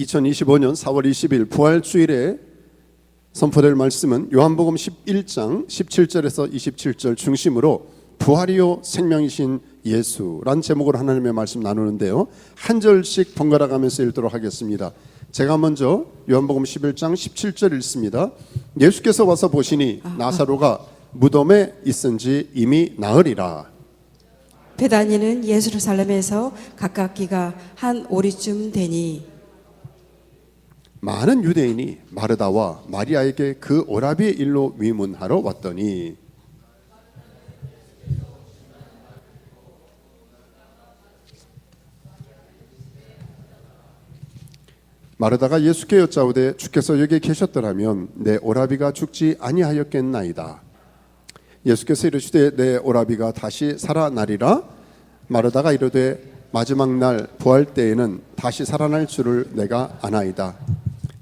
2025년 4월 20일 부활주일에 선포될 말씀은 요한복음 11장 17절에서 27절 중심으로 부활이요 생명이신 예수란 제목으로 하나님의 말씀 나누는데요. 한 절씩 번갈아 가면서 읽도록 하겠습니다. 제가 먼저 요한복음 11장 17절 읽습니다. 예수께서 와서 보시니 나사로가 무덤에 있은지 이미 나으리라. 베다니는 예루살렘에서 가깝기가 한 오리쯤 되니 많은 유대인이 마르다와 마리아에게 그 오라비의 일로 위문하러 왔더니 마르다가 예수께 여짜오되 주께서 여기 계셨더라면 내 오라비가 죽지 아니하였겠나이다. 예수께서 이르시되 내 오라비가 다시 살아나리라 마르다가 이르되 마지막 날 부활 때에는 다시 살아날 줄을 내가 아나이다.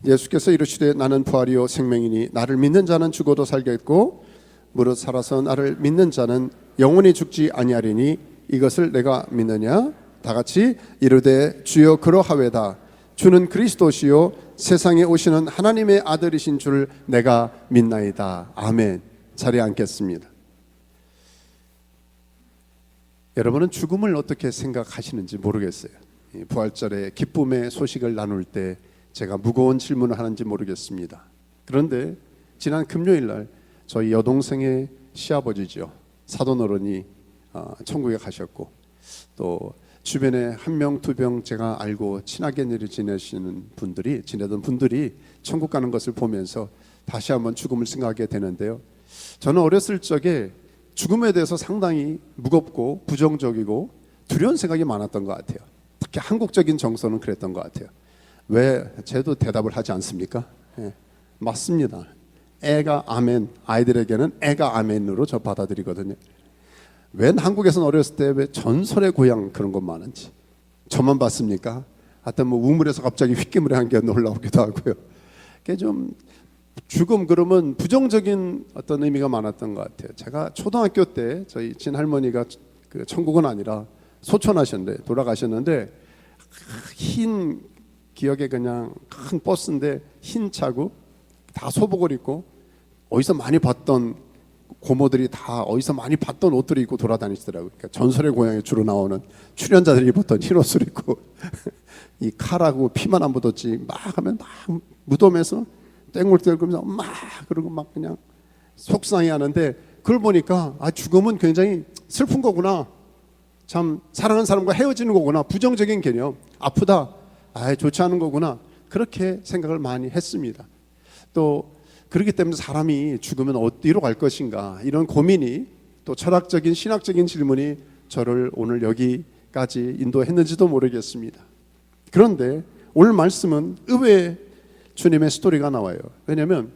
예수께서 이르시되 나는 부활이요 생명이니 나를 믿는 자는 죽어도 살겠고 무릇 살아서 나를 믿는 자는 영원히 죽지 아니하리니 이것을 내가 믿느냐? 다 같이 이르되 주여 그러하외다. 주는 그리스도시요 세상에 오시는 하나님의 아들이신 줄 내가 믿나이다. 아멘. 자리에 앉겠습니다. 여러분은 죽음을 어떻게 생각하시는지 모르겠어요. 이 부활절에 기쁨의 소식을 나눌 때 제가 무거운 질문을 하는지 모르겠습니다. 그런데 지난 금요일 날 저희 여동생의 시아버지죠 사돈 어른이 어, 천국에 가셨고 또 주변에 한 명 두 명 제가 알고 친하게 지내시는 분들이 지내던 분들이 천국 가는 것을 보면서 다시 한번 죽음을 생각하게 되는데요. 저는 어렸을 적에 죽음에 대해서 상당히 무겁고 부정적이고 두려운 생각이 많았던 것 같아요. 특히 한국적인 정서는 그랬던 것 같아요. 왜 쟤도 대답을 하지 않습니까? 예, 맞습니다. 애가 아멘, 아이들에게는 애가 아멘으로 저 받아들이거든요. 웬 한국에서는 어렸을 때 왜 전설의 고향 그런 것 많은지 저만 봤습니까? 하여튼 뭐 우물에서 갑자기 휘끼물에 한개 놀라오기도 하고요. 그게 좀 죽음 그러면 부정적인 어떤 의미가 많았던 것 같아요. 제가 초등학교 때 저희 친할머니가 그 천국은 아니라 소천하셨는데 돌아가셨는데 흰 기억에 그냥 큰 버스인데 흰 차고 다 소복을 입고 어디서 많이 봤던 고모들이 다 어디서 많이 봤던 옷들을 입고 돌아다니시더라고요. 그러니까 전설의 고향에 주로 나오는 출연자들이 입었던 흰 옷을 입고 이 칼하고 피만 안 묻었지 막 하면 막 무덤에서 땡굴 떨면서 막 그러고 막 그냥 속상해 하는데 그걸 보니까 아 죽음은 굉장히 슬픈 거구나. 참 사랑하는 사람과 헤어지는 거구나. 부정적인 개념. 아프다. 아, 좋지 않은 거구나. 그렇게 생각을 많이 했습니다. 또 그렇기 때문에 사람이 죽으면 어디로 갈 것인가 이런 고민이 또 철학적인 신학적인 질문이 저를 오늘 여기까지 인도했는지도 모르겠습니다. 그런데 오늘 말씀은 의외 주님의 스토리가 나와요. 왜냐하면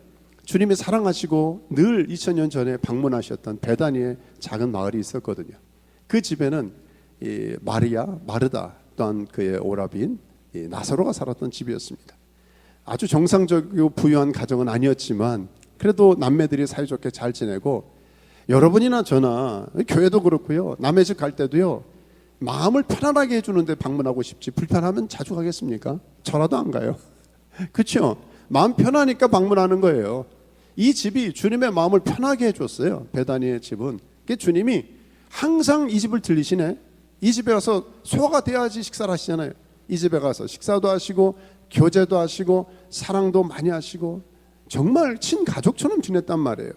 주님이 사랑하시고 늘 2000년 전에 방문하셨던 베다니의 작은 마을이 있었거든요. 그 집에는 이 마리아, 마르다 또한 그의 이 나사로가 살았던 집이었습니다. 아주 정상적이고 부유한 가정은 아니었지만 그래도 남매들이 사이좋게 잘 지내고 여러분이나 저나 교회도 그렇고요. 남의 집 갈 때도요. 마음을 편안하게 해주는데 방문하고 싶지 불편하면 자주 가겠습니까? 저라도 안 가요. 그렇죠? 마음 편하니까 방문하는 거예요. 이 집이 주님의 마음을 편하게 해줬어요. 베다니의 집은. 그 주님이 항상 이 집을 들리시네. 이 집에 가서 소화가 돼야지 식사를 하시잖아요. 이 집에 가서 식사도 하시고 교제도 하시고 사랑도 많이 하시고 정말 친가족처럼 지냈단 말이에요.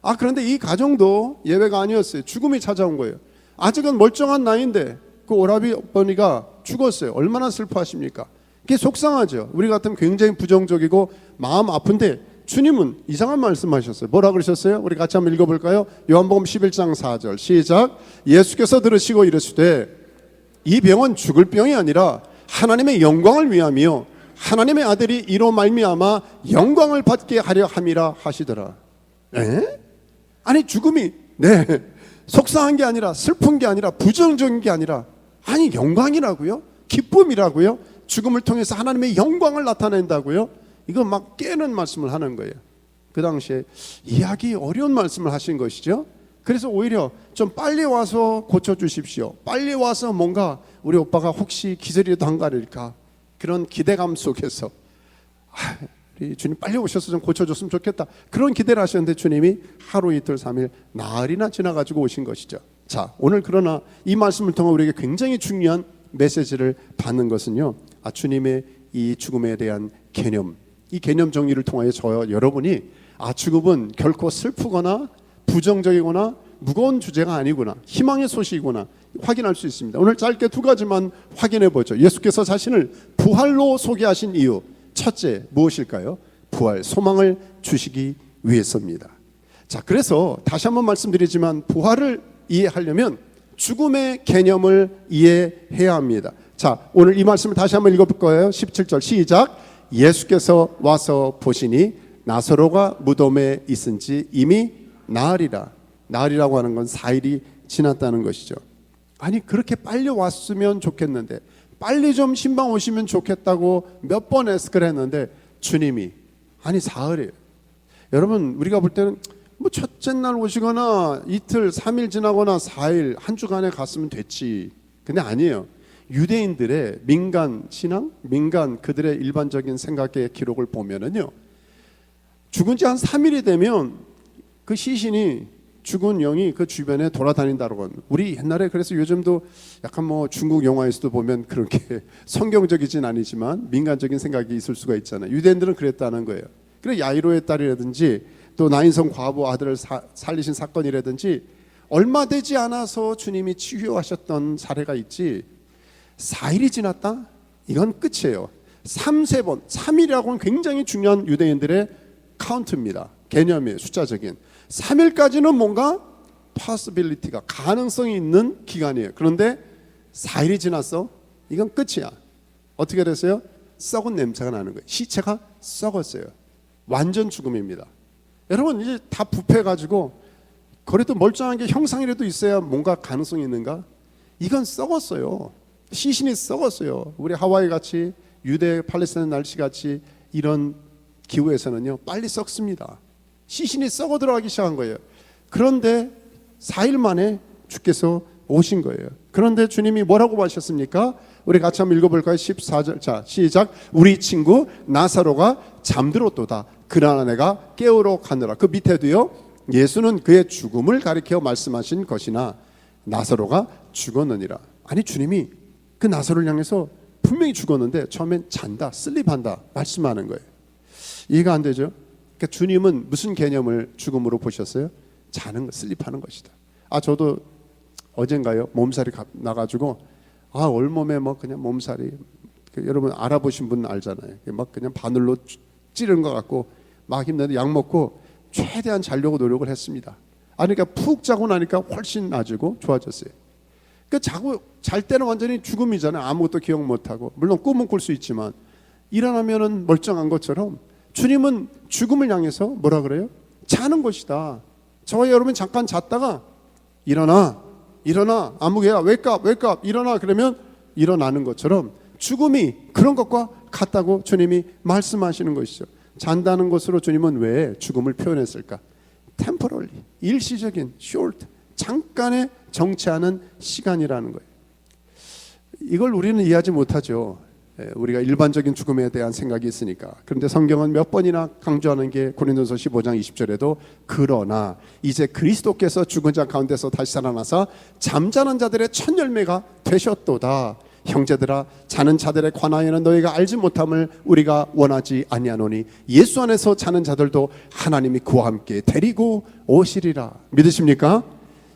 아 그런데 이 가정도 예외가 아니었어요. 죽음이 찾아온 거예요. 아직은 멀쩡한 나이인데 그 오라비 어머니가 죽었어요. 얼마나 슬퍼하십니까? 그게 속상하죠. 우리 같으면 굉장히 부정적이고 마음 아픈데 주님은 이상한 말씀하셨어요. 뭐라 그러셨어요? 우리 같이 한번 읽어볼까요? 요한복음 11장 4절 시작. 예수께서 들으시고 이르시되 이 병은 죽을 병이 아니라 하나님의 영광을 위함이요 하나님의 아들이 이로 말미암아 영광을 받게 하려 함이라 하시더라. 에? 아니 죽음이 네 속상한 게 아니라 슬픈 게 아니라 부정적인 게 아니라 아니 영광이라고요? 기쁨이라고요? 죽음을 통해서 하나님의 영광을 나타낸다고요? 이거 막 깨는 말씀을 하는 거예요. 그 당시에 이해하기 어려운 말씀을 하신 것이죠. 그래서 오히려 좀 빨리 와서 고쳐 주십시오. 빨리 와서 뭔가 우리 오빠가 혹시 기절이라도 한 거 아닐까? 그런 기대감 속에서 아, 우리 주님 빨리 오셔서 좀 고쳐줬으면 좋겠다. 그런 기대를 하셨는데 주님이 하루 이틀 삼일 나흘이나 지나가지고 오신 것이죠. 자 오늘 그러나 이 말씀을 통해 우리에게 굉장히 중요한 메시지를 받는 것은요. 아 주님의 이 죽음에 대한 개념, 이 개념 정리를 통하여 저 여러분이 아 죽음은 결코 슬프거나 부정적이거나 무거운 주제가 아니구나 희망의 소식이구나 확인할 수 있습니다. 오늘 짧게 두 가지만 확인해 보죠. 예수께서 자신을 부활로 소개하신 이유 첫째 무엇일까요? 부활 소망을 주시기 위해서입니다. 자 그래서 다시 한번 말씀드리지만 부활을 이해하려면 죽음의 개념을 이해해야 합니다. 자 오늘 이 말씀을 다시 한번 읽어볼 거예요. 17절 시작. 예수께서 와서 보시니 나사로가 무덤에 있은지 이미 나으리라. 나으리라고 하는 건 4일이 지났다는 것이죠. 아니 그렇게 빨리 왔으면 좋겠는데 빨리 좀 신방 오시면 좋겠다고 몇 번 에스크를 했는데 주님이 아니 사흘이에요. 여러분 우리가 볼 때는 뭐 첫째 날 오시거나 이틀, 삼일 지나거나 사일 한 주간에 갔으면 됐지. 근데 아니에요. 유대인들의 민간 신앙, 민간 그들의 일반적인 생각의 기록을 보면은요. 죽은 지 한 3일이 되면 그 시신이 죽은 영이 그 주변에 돌아다닌다고 하는 우리 옛날에 그래서 요즘도 약간 뭐 중국 영화에서도 보면 그렇게 성경적이진 아니지만 민간적인 생각이 있을 수가 있잖아요. 유대인들은 그랬다는 거예요. 그래 야이로의 딸이라든지 또 나인성 과부 아들을 사- 살리신 사건이라든지 얼마 되지 않아서 주님이 치유하셨던 사례가 있지 4일이 지났다? 이건 끝이에요. 3, 세번 3일이라고는 굉장히 중요한 유대인들의 카운트입니다. 개념이에요. 숫자적인. 3일까지는 뭔가 possibility가 가능성이 있는 기간이에요. 그런데 4일이 지났어? 이건 끝이야. 어떻게 됐어요? 썩은 냄새가 나는 거예요. 시체가 썩었어요. 완전 죽음입니다. 여러분 이제 다 부패 가지고 그래도 멀쩡한 게 형상이라도 있어야 뭔가 가능성이 있는가? 이건 썩었어요. 시신이 썩었어요. 우리 하와이 같이 유대 팔레스타인 날씨 같이 이런 기후에서는요 빨리 썩습니다. 시신이 썩어 들어가기 시작한 거예요. 그런데 4일 만에 주께서 오신 거예요. 그런데 주님이 뭐라고 하셨습니까? 우리 같이 한번 읽어볼까요? 14절. 자, 시작. 우리 친구 나사로가 잠들었도다. 그러나 내가 깨우러 가느라. 그 밑에도요. 예수는 그의 죽음을 가리켜 말씀하신 것이나 나사로가 죽었느니라. 아니 주님이 그 나사로를 향해서 분명히 죽었는데 처음엔 잔다, 슬립한다 말씀하는 거예요. 이해가 안 되죠? 그러니까 주님은 무슨 개념을 죽음으로 보셨어요? 자는 거, 슬립하는 것이다. 아 저도 어젠가요 몸살이 가- 나가지고 아 온몸에 뭐 그냥 몸살이 그 여러분 알아보신 분 알잖아요. 막 그냥 바늘로 찌- 찌르는 것 같고 막 힘든데 약 먹고 최대한 자려고 노력을 했습니다. 아 그러니까 푹 자고 나니까 훨씬 나아지고 좋아졌어요. 그 자고 잘 때는 완전히 죽음이잖아요. 아무것도 기억 못 하고 물론 꿈은 꿀 수 있지만 일어나면은 멀쩡한 것처럼 주님은 죽음을 향해서 뭐라 그래요? 자는 것이다. 저와 여러분 잠깐 잤다가 일어나 일어나 아무개야 웨이크업 웨이크업 일어나 그러면 일어나는 것처럼 죽음이 그런 것과 같다고 주님이 말씀하시는 것이죠. 잔다는 것으로 주님은 왜 죽음을 표현했을까? temporarily 일시적인 short 잠깐의 정체하는 시간이라는 거예요. 이걸 우리는 이해하지 못하죠. 예, 우리가 일반적인 죽음에 대한 생각이 있으니까. 그런데 성경은 몇 번이나 강조하는 게 고린도서 15장 20절에도 그러나 이제 그리스도께서 죽은 자 가운데서 다시 살아나서 잠자는 자들의 첫 열매가 되셨도다. 형제들아 자는 자들에 관하여는 너희가 알지 못함을 우리가 원하지 아니하노니 예수 안에서 자는 자들도 하나님이 그와 함께 데리고 오시리라. 믿으십니까?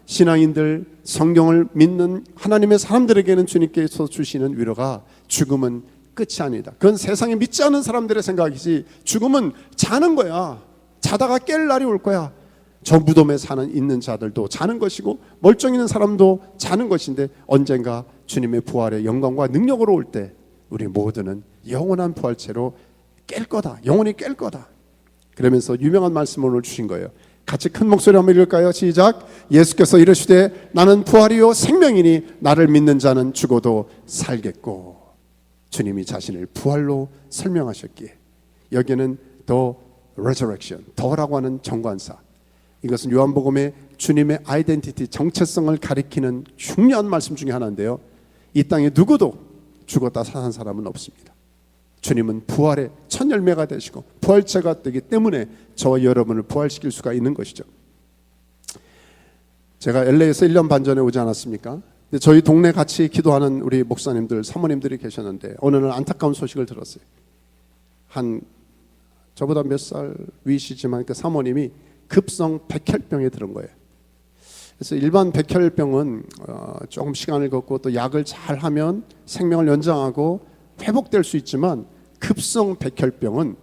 신앙인들 성경을 믿는 하나님의 사람들에게는 주님께서 주시는 위로가 죽음은 끝이 아니다. 그건 세상에 믿지 않는 사람들의 생각이지 죽음은 자는 거야. 자다가 깰 날이 올 거야. 저 무덤에 사는 있는 자들도 자는 것이고 멀쩡히 있는 사람도 자는 것인데 언젠가 주님의 부활의 영광과 능력으로 올 때 우리 모두는 영원한 부활체로 깰 거다. 영원히 깰 거다. 그러면서 유명한 말씀을 오늘 주신 거예요. 같이 큰 목소리 한번 읽을까요? 시작. 예수께서 이르시되 나는 부활이요 생명이니 나를 믿는 자는 죽어도 살겠고 주님이 자신을 부활로 설명하셨기에 여기는 더 resurrection 더라고 하는 정관사 이것은 요한복음의 주님의 아이덴티티 정체성을 가리키는 중요한 말씀 중에 하나인데요. 이 땅에 누구도 죽었다 사는 사람은 없습니다. 주님은 부활의 첫 열매가 되시고 부활체가 되기 때문에 저와 여러분을 부활시킬 수가 있는 것이죠. 제가 LA에서 1년 반 전에 오지 않았습니까? 저희 동네 같이 기도하는 우리 목사님들, 사모님들이 계셨는데 어느 날 안타까운 소식을 들었어요. 한 저보다 몇 살 위시지만 그 사모님이 급성 백혈병에 들은 거예요. 그래서 일반 백혈병은 어, 조금 시간을 걷고 또 약을 잘 하면 생명을 연장하고 회복될 수 있지만 급성 백혈병은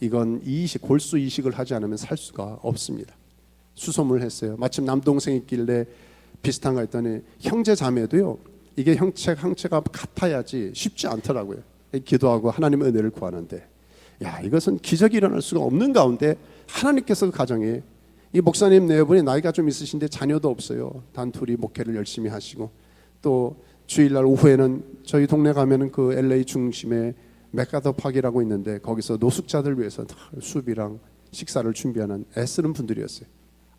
이건 이식 골수 이식을 하지 않으면 살 수가 없습니다. 수소문을 했어요. 마침 남동생 있길래 비슷한가 했더니 형제 자매도요. 이게 형체 형체가 같아야지 쉽지 않더라고요. 기도하고 하나님의 은혜를 구하는데 야 이것은 기적이 일어날 수가 없는 가운데 하나님께서 그 가정에 이 목사님 네 분이 나이가 좀 있으신데 자녀도 없어요. 단 둘이 목회를 열심히 하시고 또 주일날 오후에는 저희 동네 가면은 그 LA 중심에 맥가더 팍이라고 있는데 거기서 노숙자들 위해서 다 수비랑 식사를 준비하는 애쓰는 분들이었어요.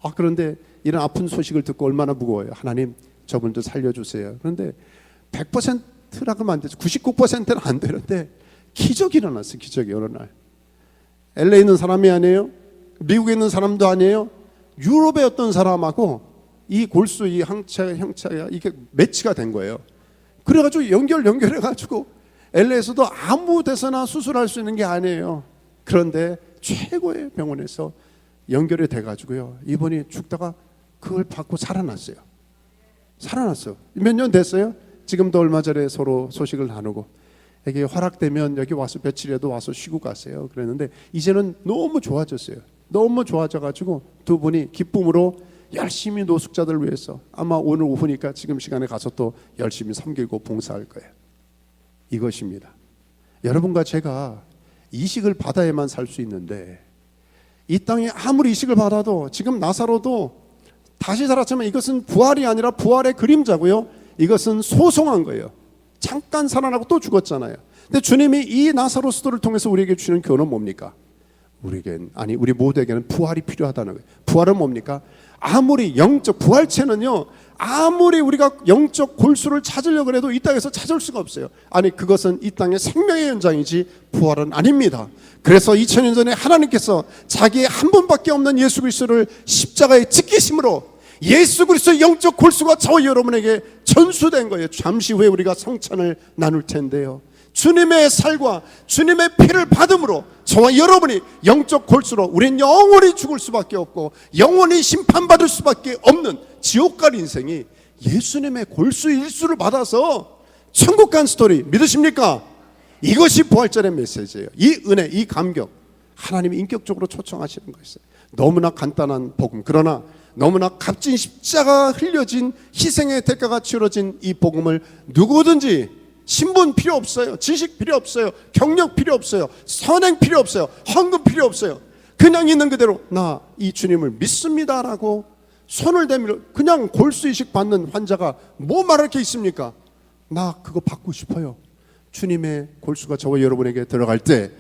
아 그런데 이런 아픈 소식을 듣고 얼마나 무거워요. 하나님 저분도 살려주세요. 그런데 100%라고 하면 안 되죠. 99%는 안 되는데 기적이 일어났어요. 기적이 어느 날. LA 있는 사람이 아니에요. 미국에 있는 사람도 아니에요. 유럽의 어떤 사람하고 이 골수 이 항체 형체가 이게 매치가 된 거예요. 그래가지고 연결 연결해가지고 LA에서도 아무 데서나 수술할 수 있는 게 아니에요. 그런데 최고의 병원에서 연결이 돼가지고요. 이분이 죽다가 그걸 받고 살아났어요. 살아났어. 몇 년 됐어요? 지금도 얼마 전에 서로 소식을 나누고 이게 허락되면 여기 와서 며칠이라도 와서 쉬고 가세요. 그랬는데 이제는 너무 좋아졌어요. 너무 좋아져가지고 두 분이 기쁨으로 열심히 노숙자들 위해서 아마 오늘 오후니까 지금 시간에 가서 또 열심히 섬기고 봉사할 거예요. 이것입니다. 여러분과 제가 이식을 받아야만 살 수 있는데 이 땅에 아무리 이식을 받아도 지금 나사로도 다시 살았지만 이것은 부활이 아니라 부활의 그림자고요. 이것은 소송한 거예요. 잠깐 살아나고 또 죽었잖아요. 근데 주님이 이 나사로스도를 통해서 우리에게 주는 교훈은 뭡니까? 우리에겐 아니 우리 모두에게는 부활이 필요하다는 거예요. 부활은 뭡니까? 아무리 영적 부활체는요. 아무리 우리가 영적 골수를 찾으려고 해도 이 땅에서 찾을 수가 없어요. 아니 그것은 이 땅의 생명의 현장이지 부활은 아닙니다. 그래서 2000년 전에 하나님께서 자기의 한 분밖에 없는 예수 그리스도를 십자가에 찍히심으로 예수 그리스도의 영적 골수가 저 여러분에게 전수된 거예요. 잠시 후에 우리가 성찬을 나눌 텐데요. 주님의 살과 주님의 피를 받음으로 저와 여러분이 영적 골수로 우리는 영원히 죽을 수밖에 없고 영원히 심판받을 수밖에 없는 지옥 갈 인생이 예수님의 골수 일수를 받아서 천국 간 스토리 믿으십니까? 이것이 부활절의 메시지예요. 이 은혜, 이 감격 하나님이 인격적으로 초청하시는 것이에요. 너무나 간단한 복음 그러나 너무나 값진 십자가 흘려진 희생의 대가가 치러진 이 복음을 누구든지 신분 필요 없어요. 지식 필요 없어요. 경력 필요 없어요. 선행 필요 없어요. 헌금 필요 없어요. 그냥 있는 그대로 나 이 주님을 믿습니다라고 손을 대밀어 그냥 골수 이식 받는 환자가 뭐 말할 게 있습니까? 나 그거 받고 싶어요. 주님의 골수가 저와 여러분에게 들어갈 때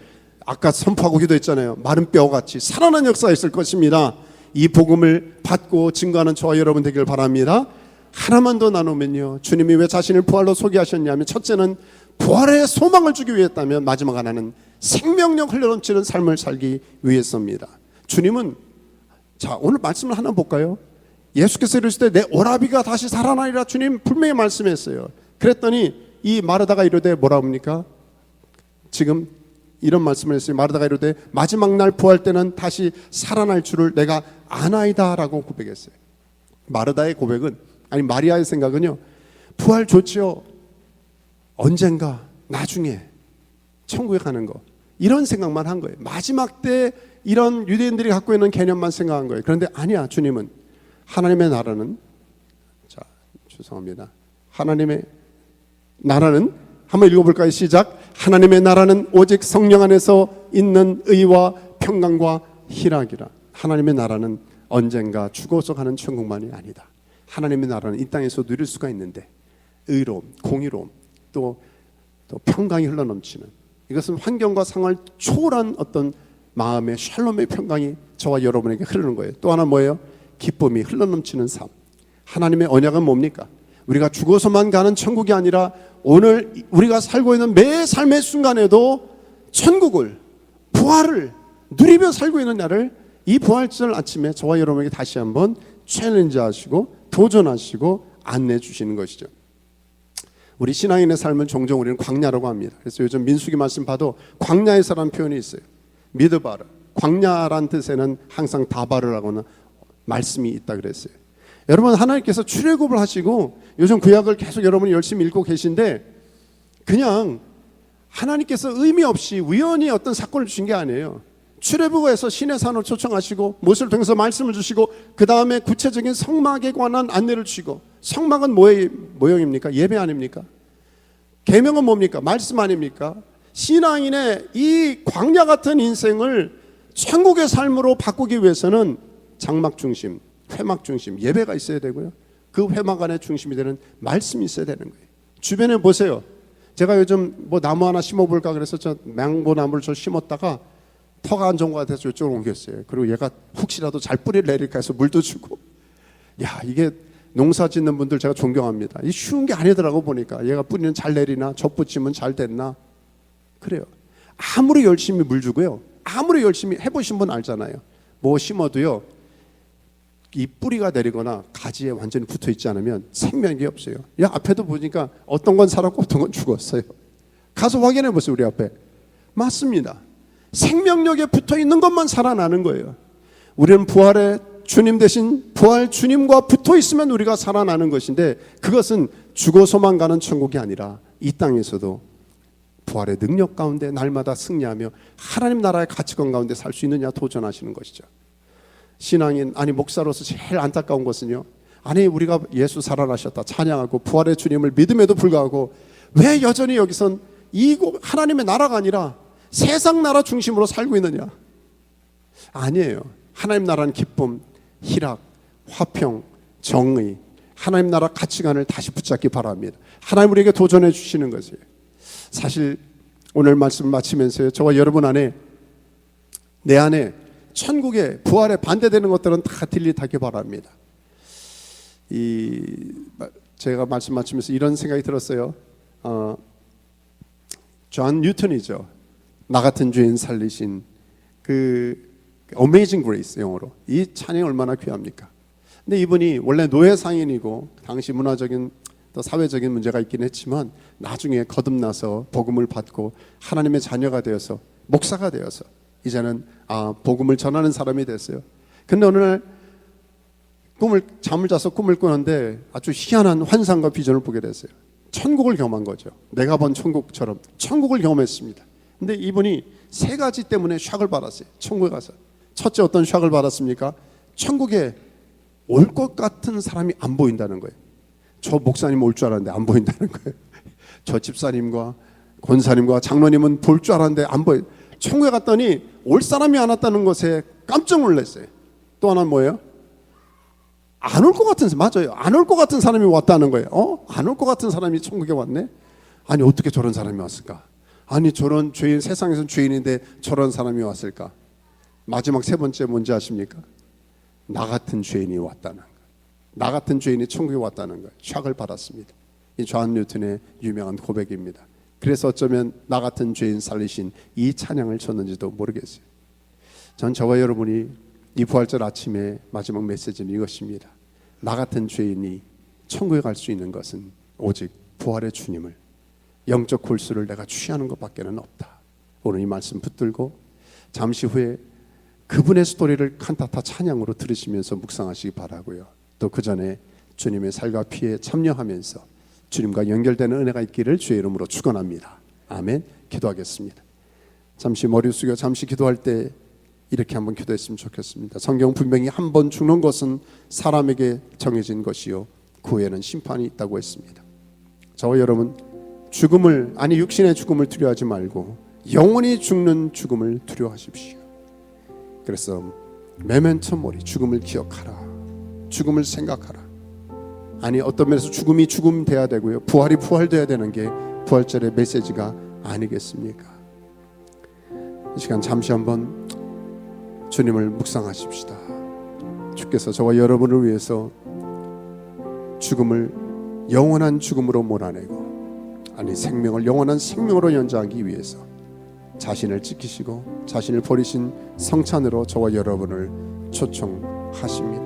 아까 선포하고 기도했잖아요. 마른 뼈같이 살아난 역사가 있을 것입니다. 이 복음을 받고 증거하는 저와 여러분 되길 바랍니다. 하나만 더 나누면요. 주님이 왜 자신을 부활로 소개하셨냐면 첫째는 부활의 소망을 주기 위했다면 마지막 하나는 생명력 흘러넘치는 삶을 살기 위해서입니다. 주님은 자 오늘 말씀을 하나 볼까요? 예수께서 이르시되 내 오라비가 다시 살아나리라 주님 분명히 말씀했어요. 그랬더니 이 마르다가 이르되 뭐라 합니까? 지금 이런 말씀을 했어요. 마르다가 이르되 마지막 날 부활 때는 다시 살아날 줄을 내가 아나이다라고 고백했어요. 마르다의 고백은 아니 마리아의 생각은요. 부활 좋지요. 언젠가 나중에 천국에 가는 거 이런 생각만 한 거예요. 마지막 때 이런 유대인들이 갖고 있는 개념만 생각한 거예요. 그런데 아니야 주님은 하나님의 나라는 자 죄송합니다. 하나님의 나라는 한번 읽어볼까요? 시작. 하나님의 나라는 오직 성령 안에서 있는 의와 평강과 희락이라. 하나님의 나라는 언젠가 죽어서 가는 천국만이 아니다. 하나님의 나라는 이 땅에서 누릴 수가 있는데 의로움, 공의로움, 또, 또 평강이 흘러넘치는 이것은 환경과 상황을 초월한 어떤 마음의 샬롬의 평강이 저와 여러분에게 흐르는 거예요. 또 하나 뭐예요? 기쁨이 흘러넘치는 삶. 하나님의 언약은 뭡니까? 우리가 죽어서만 가는 천국이 아니라 오늘 우리가 살고 있는 매 삶의 순간에도 천국을 부활을 누리며 살고 있는 나를 이 부활절 아침에 저와 여러분에게 다시 한번 챌린지 하시고 도전하시고 안내해 주시는 것이죠. 우리 신앙인의 삶을 종종 우리는 광야라고 합니다. 그래서 요즘 민수기 말씀 봐도 광야에서라는 표현이 있어요. 미드바르. 광야란 뜻에는 항상 다바르라고는 말씀이 있다 그랬어요. 여러분 하나님께서 출애굽을 하시고 요즘 구약을 계속 여러분이 열심히 읽고 계신데 그냥 하나님께서 의미 없이 우연히 어떤 사건을 주신 게 아니에요. 출애굽에서 신의 산을 초청하시고 모세를 통해서 말씀을 주시고 그 다음에 구체적인 성막에 관한 안내를 주시고 성막은 뭐의 모형입니까? 예배 아닙니까? 계명은 뭡니까? 말씀 아닙니까? 신앙인의 이 광야 같은 인생을 천국의 삶으로 바꾸기 위해서는 장막 중심, 회막 중심, 예배가 있어야 되고요. 그 회막 안에 중심이 되는 말씀이 있어야 되는 거예요. 주변에 보세요. 제가 요즘 뭐 나무 하나 심어볼까 그래서 저 망고나무를 저 심었다가 터가 안 좋은 것 같아서 이쪽으로 옮겼어요. 그리고 얘가 혹시라도 잘 뿌리를 내릴까 해서 물도 주고. 야 이게 농사 짓는 분들 제가 존경합니다. 이 쉬운 게 아니더라고 보니까 얘가 뿌리는 잘 내리나 젖붙이면 잘 됐나 그래요. 아무리 열심히 물 주고요. 아무리 열심히 해보신 분 알잖아요. 뭐 심어도요. 이 뿌리가 내리거나 가지에 완전히 붙어 있지 않으면 생명이 없어요. 야 앞에도 보니까 어떤 건 살았고 어떤 건 죽었어요. 가서 확인해 보세요 우리 앞에. 맞습니다. 생명력에 붙어 있는 것만 살아나는 거예요. 우리는 부활의 주님 대신 부활 주님과 붙어 있으면 우리가 살아나는 것인데 그것은 죽어서만 가는 천국이 아니라 이 땅에서도 부활의 능력 가운데 날마다 승리하며 하나님 나라의 가치관 가운데 살 수 있느냐 도전하시는 것이죠. 신앙인 아니 목사로서 제일 안타까운 것은요. 아니 우리가 예수 살아나셨다 찬양하고 부활의 주님을 믿음에도 불구하고 왜 여전히 여기선 이 하나님의 나라가 아니라 세상 나라 중심으로 살고 있느냐? 아니에요. 하나님 나라는 기쁨, 희락, 화평, 정의, 하나님 나라 가치관을 다시 붙잡기 바랍니다. 하나님 우리에게 도전해 주시는 것이에요. 사실 오늘 말씀 마치면서 저와 여러분 안에 내 안에 천국의 부활에 반대되는 것들은 다 딜리트하기 바랍니다. 이 제가 말씀 마치면서 이런 생각이 들었어요. 어, 존 뉴턴이죠. 나 같은 죄인 살리신 그 Amazing Grace 영어로 이 찬양이 얼마나 귀합니까? 근데 이분이 원래 노예 상인이고 당시 문화적인 또 사회적인 문제가 있긴 했지만 나중에 거듭나서 복음을 받고 하나님의 자녀가 되어서 목사가 되어서 이제는 아 복음을 전하는 사람이 됐어요. 근데 어느 날 꿈을 잠을 자서 꿈을 꾸는데 아주 희한한 환상과 비전을 보게 됐어요. 천국을 경험한 거죠. 내가 본 천국처럼 천국을 경험했습니다. 근데 이분이 세 가지 때문에 샥을 받았어요. 천국에 가서 첫째 어떤 샥을 받았습니까? 천국에 올 것 같은 사람이 안 보인다는 거예요. 저 목사님 올 줄 알았는데 안 보인다는 거예요. 저 집사님과 권사님과 장로님은 볼 줄 알았는데 안 보여. 천국에 갔더니 올 사람이 안 왔다는 것에 깜짝 놀랐어요. 또 하나 는 뭐예요? 안 올 것 같은 맞아요. 안 올 것 같은 사람이 왔다는 거예요. 어? 안 올 것 같은 사람이 천국에 왔네? 아니 어떻게 저런 사람이 왔을까? 아니 저런 죄인 세상에서 죄인인데 저런 사람이 왔을까? 마지막 세 번째 뭔지 아십니까? 나 같은 죄인이 왔다는 거. 나 같은 죄인이 천국에 왔다는 거. 샥을 받았습니다. 이 존 뉴턴의 유명한 고백입니다. 그래서 어쩌면 나 같은 죄인 살리신 이 찬양을 쳤는지도 모르겠어요. 전 저와 여러분이 이 부활절 아침에 마지막 메시지는 이것입니다. 나 같은 죄인이 천국에 갈 수 있는 것은 오직 부활의 주님을 영적 골수를 내가 취하는 것밖에는 없다. 오늘 이 말씀 붙들고 잠시 후에 그분의 스토리를 칸타타 찬양으로 들으시면서 묵상하시기 바라고요. 또 그 전에 주님의 살과 피에 참여하면서 주님과 연결되는 은혜가 있기를 주의 이름으로 축원합니다. 아멘. 기도하겠습니다. 잠시 머리 숙여 잠시 기도할 때 이렇게 한번 기도했으면 좋겠습니다. 성경 분명히 한 번 죽는 것은 사람에게 정해진 것이요 그 후에는 심판이 있다고 했습니다. 저와 여러분 죽음을 아니 육신의 죽음을 두려워하지 말고 영원히 죽는 죽음을 두려워하십시오. 그래서 메멘토 모리 죽음을 기억하라. 죽음을 생각하라. 아니 어떤 면에서 죽음이 죽음 돼야 되고요. 부활이 부활 돼야 되는 게 부활절의 메시지가 아니겠습니까? 이 시간 잠시 한번 주님을 묵상하십시다. 주께서 저와 여러분을 위해서 죽음을 영원한 죽음으로 몰아내고 아니 생명을 영원한 생명으로 연장하기 위해서 자신을 지키시고 자신을 버리신 성찬으로 저와 여러분을 초청하십니다.